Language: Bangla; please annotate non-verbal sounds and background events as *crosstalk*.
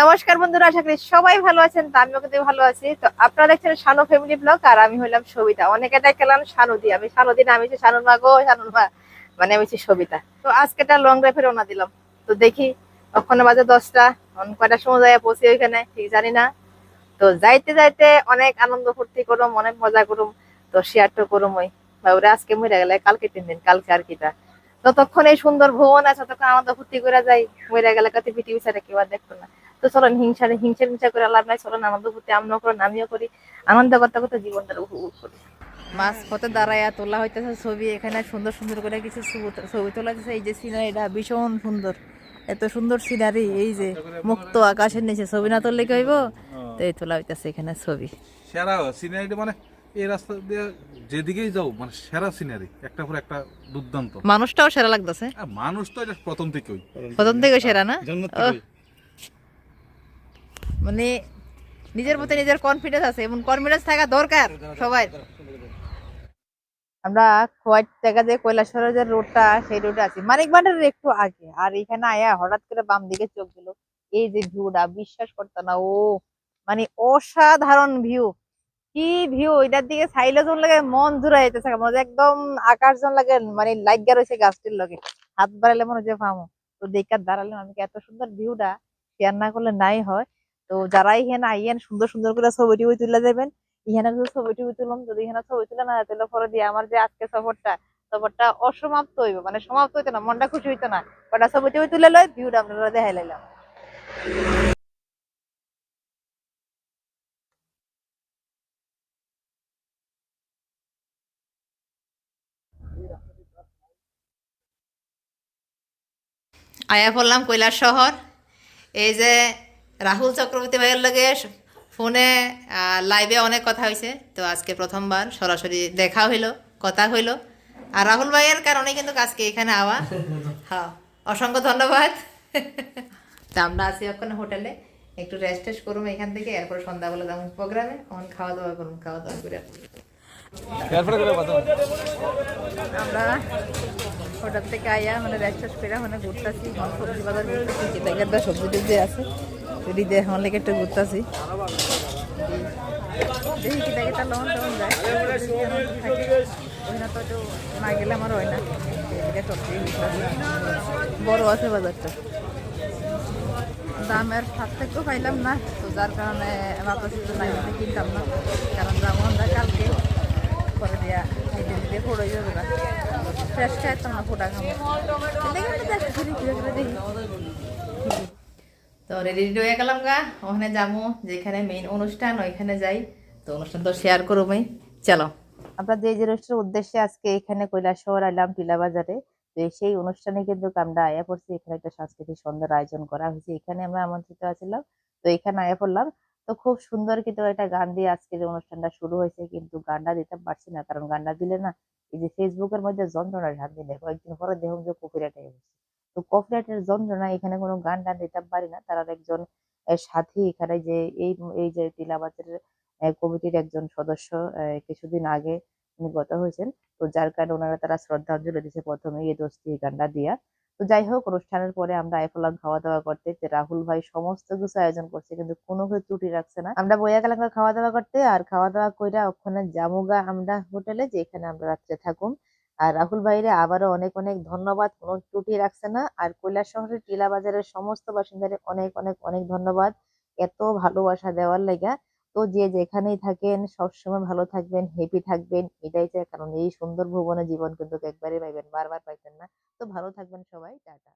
নমস্কার বন্ধুরা, আশা করি সবাই ভালো আছেন, তো আমিও কিন্তু ভালো আছি। তো আপনারা দেখছেন শানু ফ্যামিলি ব্লগ আর আমি হইলাম সবিতা। অনেকে দেখলাম শানুদি। আমি শানুদি না আমি শানুর মা গো, শানুর মা। মানে আমি সবিতা। তো আজকে একটা লং ড্রাইভে রওনা দিলাম। তো দেখি ওখানে বাজে দশটা কয়টার সময় যাই পৌঁছি ওইখানে, ঠিক জানি না। তো যাইতে যাইতে অনেক আনন্দ ফুর্তি করুম, অনেক মজা করুম, তো শেয়ার তো করুম ওই বাবুরে আজকে মরে গেলে, কালকে তিন দিন, কালকে আর কিটা। ততক্ষণ এই সুন্দর ভুবন আছে, ততক্ষণ আনন্দ ফুর্তি করে যাই। মরে গেলে কত পিটি বিচারে কেউ আর দেখতো না। তো চলেন হিংসারে হিংসা হিংসা করে লাভ নাই চলেন আনন্দ করতে আমরাও করেন আমিও করি। আনন্দ করতে করতে জীবনটা উপভোগ করি। মাছ পথে দাঁড়াইয়া তোলা হইতেছে ছবি এখানে সুন্দর সুন্দর করে কিছু ছবি- তোলা হইতেছে। এই যে সিনারিটা ভীষণ সুন্দর। এত সুন্দর সিনারি এই যে মুক্ত আকাশের নিচে ছবি না তুললে কি হইব? তো এই তোলা হইতেছে এখানে ছবি। সেরা সিনারিটা মানে এই রাস্তা দিয়ে যেদিকেই যাও মানে সেরা সিনারি একটা পর একটা দুর্দান্ত। মানুষটাও সেরা লাগতেছে। আর মানুষ তো এটা প্রথম থেকেই। প্রথম থেকে সেরা না? ওহ, মানে নিজের প্রতি নিজের কনফিডেন্স আছে এমন কনফিডেন্স থাকা দরকার সবাই। আমরা খোয়াইট থেকে যে কৈলাসরের যে রোডটা সেই রোডে আছি। মানিক বান্ডারের একটু আগে, আর এখানে আয়া হঠাৎ করে বাম দিকে চোখ দিল। এই যে ভিউটা বিশ্বাস করতো না, ও মানে অসাধারণ ভিউ কি ভিউ এটার দিকে সাইলে জন লাগে মন জুড়ে যেতেছে, মনে একদম আকাশ জন লাগে মানে লাইগা রয়েছে গাছটির লগে। হাত বাড়ালে মনে হচ্ছে ফামো তো দেখার দাঁড়ালাম আমি এত সুন্দর ভিউটা শেয়ার না করলে নাই হয়। তো যারা এখানে আইয়েন সুন্দর সুন্দর করে ছবি টবি তুলে দেবেন, এখানে যদি ছবি টবি তুললাম যদি এখানে ছবি তুলে না তাহলে পরে দিয়ে আমার যে আজকে সফরটা সফরটা অসমাপ্ত হইবে। মানে সমাপ্ত হইতো না, মনটা খুশি হইতো না। কটা ছবি টবি তুলে লয় ভিউটা আপনারা দেখাই লাইলাম। আয়া পড়লাম কৈলাস শহর এই যে রাহুল চক্রবর্তী ভাইয়ের লগে ফোনে লাইভে অনেক কথা হয়েছে তো আজকে প্রথমবার সরাসরি দেখা হইল কথা হইল। আর রাহুল ভাইয়ের কারণে কিন্তু আজকে এখানে আওয়া। *laughs* হ্যাঁ অসংখ্য ধন্যবাদ। তো আমরা আছি ওখানে হোটেলে। একটু রেস্ট টেস্ট করুম এখান থেকে এরপর সন্ধ্যাবেলা যাব প্রোগ্রামে। তখন খাওয়া দাওয়া করুন খাওয়া দাওয়া করে। আমরা হোটেল থেকে আইয়া মানে রেস্ট টেস্ট করে মানে ঘুরতেছি। সবজি বাজার সবজি টবজি আছে। রিদে আমার লেগে একটু ঘুরতেছি। দেখি যায় না গেলে আমার হয় না। বড় আছে বাজারটা। দামের পার্থক্য পাইলাম না, তো যার কারণে নাই কিনতাম না। কারণ দাম আমরা কালকে করে দিয়া দিতে দিতে যাবে না। ফ্রেশ খাইতাম না, ফোটা খাব। দেখি। তো রেডি হয়ে গেলাম গা। ওখানে যাব যেখানে মেইন অনুষ্ঠান, ওইখানে যাই। তো অনুষ্ঠান তো শেয়ার করো করবোই চলো। আমরা যে জিনিসটার উদ্দেশ্যে আজকে এখানে কৈলাসহর আইলাম টিলা বাজারে তো সেই অনুষ্ঠানে কিন্তু আমরা আয়া পড়ছি। এখানে একটা সাংস্কৃতিক সন্ধ্যার আয়োজন করা হয়েছে। এখানে আমরা আমন্ত্রিত আছিলাম, তো এখানে আয়া পড়লাম। তো খুব সুন্দর কিন্তু একটা গান দিয়ে আজকে যে অনুষ্ঠানটা শুরু হয়েছে, কিন্তু গানটা দিতে পারছি না, কারণ গানটা দিলে না, এই যে ফেসবুকের মধ্যে যন্ত্রণা ঢাক দিলে কয়েকদিন পরে দেহ যে কপিরাইট হয়ে গেছে তো কপিরাইটের যন্ত্রণা এখানে কোনো গান টান দিতে পারি না। তার একজন সাথী এখানে যে, এই এই যে টিলাবাজার কমিটির একজন সদস্য কিছুদিন আগে গত হয়েছেন। তো যার কারণে ওনারা তারা শ্রদ্ধাঞ্জলি দিয়েছে প্রথমে এই দোস্তি গানটা দিয়া। তো যাই হোক, অনুষ্ঠানের পরে আমরা আইফলাম খাওয়া দাওয়া করতে রাহুল ভাই সমস্ত কিছু আয়োজন করছে, কিন্তু কোনো কিছু ত্রুটি রাখছে না। আমরা বইয়া গেলাম খাওয়া দাওয়া করতে, আর খাওয়া দাওয়া কইরা ওখানে জামুগা আমরা হোটেলে, যেখানে আমরা রাত্রে থাকুম। আর রাহুল ভাইরে আবারও অনেক অনেক ধন্যবাদ, কোনো ত্রুটি রাখছে না। আর কৈলাস শহরের টিলা বাজারের সমস্ত বাসিন্দারে অনেক অনেক অনেক ধন্যবাদ। এত ভালোবাসা দেওয়ার লেগা। তো যে যেখানেই থাকেন, সবসময় ভালো থাকবেন হ্যাপি থাকবেন। এটাই চাই, কারণ এই সুন্দর ভুবনে জীবন কিন্তু একবারে পাইবেন, বারবার পাইবেন না। তো ভালো থাকবেন সবাই, টাটা।